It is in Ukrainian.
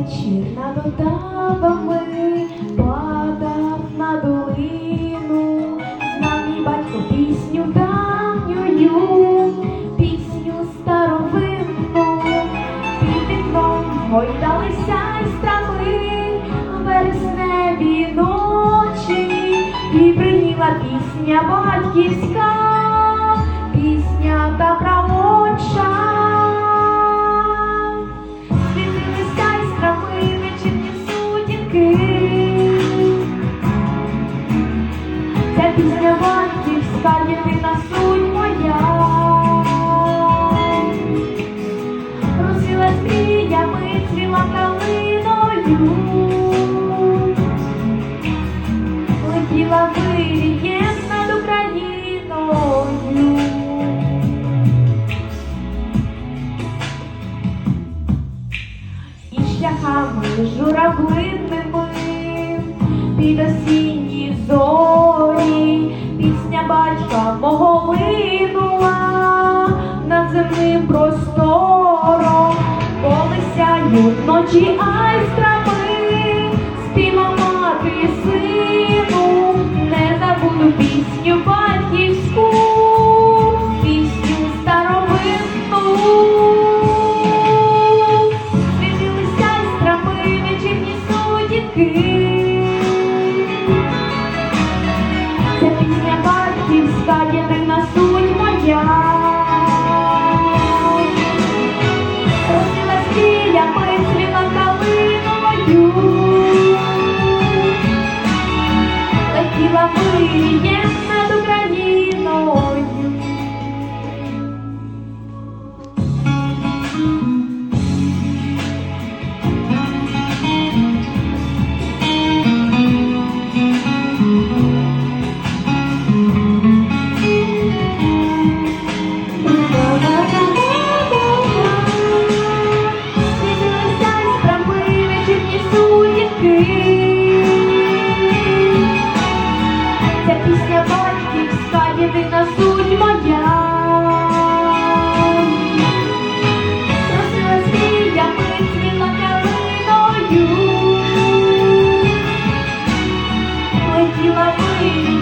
вечір над отавами падав на долину, знав мій батько пісню давнюю, пісню старовинну, під вікном гойдалися й страми, вересневі ночі, і приніла пісня батьківська, пісня та правоча. Стріями, цвіла калиною. Летіла вирієм над Україною. І шляхами журавлинними під осінні зорі пісня батька мого линула над земним вечірні сутінки. Це пісня батьківська. лапи. You.